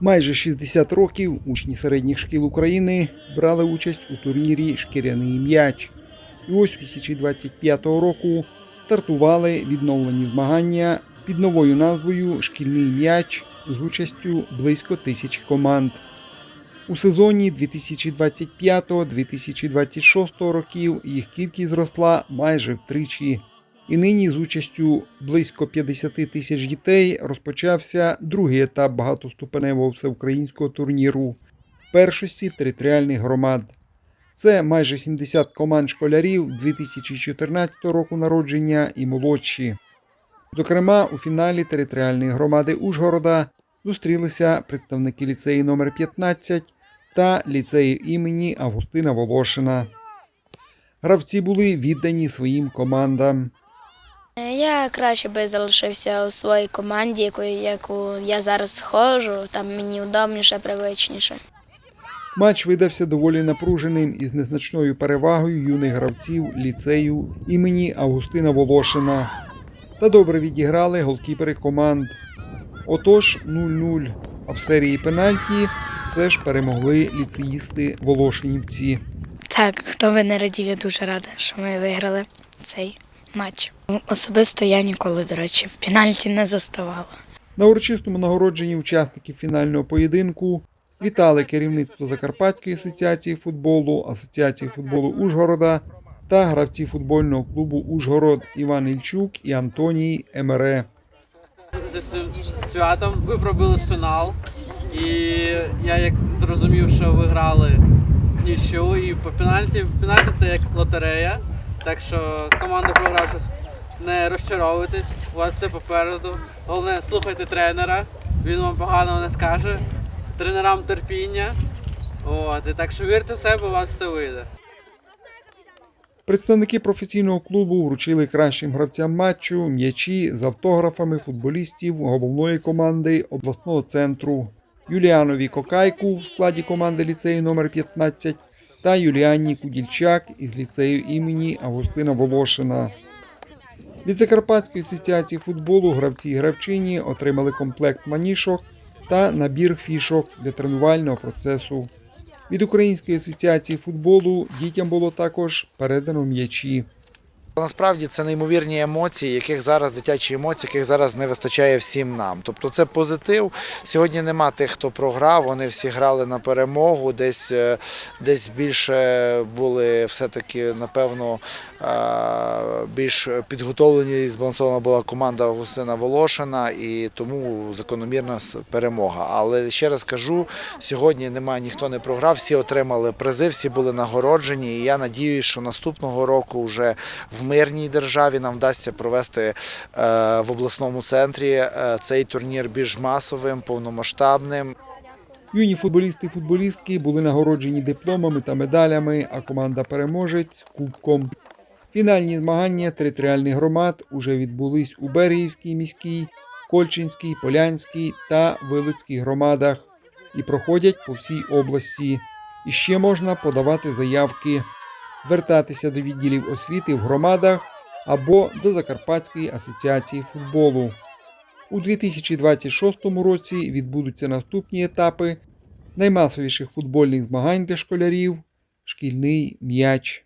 Майже 60 років учні середніх шкіл України брали участь у турнірі Шкіряний м'яч. І ось 2025 року стартували відновлені змагання під новою назвою Шкільний м'яч з участю близько тисячі команд. У сезоні 2025-2026 років їх кількість зросла майже втричі. І нині з участю близько 50 тисяч дітей розпочався другий етап багатоступеневого всеукраїнського турніру першості територіальних громад. Це майже 70 команд школярів 2014 року народження і молодші. Зокрема, у фіналі територіальної громади Ужгорода зустрілися представники ліцею номер 15 та ліцею імені Августина Волошина. Гравці були віддані своїм командам. Я краще би залишився у своїй команді, якою яку я зараз ходжу, там мені удобніше, привичніше. Матч видався доволі напруженим із незначною перевагою юних гравців ліцею імені Августина Волошина. Та добре відіграли голкіпери команд. Отож 0-0. А в серії пенальті все ж перемогли ліцеїсти Волошинівці. Так, хто би не радів, я дуже рада, що ми виграли цей матч. Особисто я ніколи, до речі, в пенальті не заставала. На урочистому нагородженні учасників фінального поєдинку вітали керівництво Закарпатської асоціації футболу, Асоціації футболу Ужгорода та гравці футбольного клубу Ужгород Іван Ільчук і Антоній Емере. Святом ви пробили фінал. І я як зрозумів, що ви грали в і по пенальті. Пенальті це як лотерея. Так що команда програвших не розчаровуйтесь, у вас все попереду. Головне, слухайте тренера, він вам поганого не скаже. Тренерам терпіння. От, і так що вірте в себе, у вас все вийде. Представники професійного клубу вручили кращим гравцям матчу м'ячі з автографами футболістів головної команди обласного центру Юліанові Кокайку в складі команди ліцею номер 15 та Юліанні Кудільчак із ліцею імені Августина Волошина. Від Закарпатської асоціації футболу гравці і гравчині отримали комплект манішок та набір фішок для тренувального процесу. Від Української асоціації футболу дітям було також передано м'ячі. Насправді це неймовірні емоції, яких зараз дитячі емоції, яких зараз не вистачає всім нам. Тобто це позитив. Сьогодні нема тих, хто програв. Вони всі грали на перемогу. Десь е, десь більше були все-таки, напевно, е, більш підготовлені і збалансована була команда Августина Волошина, і тому закономірна перемога. Але ще раз кажу, сьогодні немає ніхто не програв, всі отримали призи, всі були нагороджені. І я надіюсь, що наступного року вже в мирній державі нам вдасться провести е, в обласному центрі е, цей турнір більш масовим, повномасштабним. Юні футболісти і футболістки були нагороджені дипломами та медалями, а команда переможець кубком. Фінальні змагання територіальних громад уже відбулись у Берегівській міській, Кольчинській, Полянській та Вилицькій громадах і проходять по всій області. І ще можна подавати заявки, звертатися до відділів освіти в громадах або до Закарпатської асоціації футболу. У 2026 році відбудуться наступні етапи наймасовіших футбольних змагань для школярів шкільний м'яч.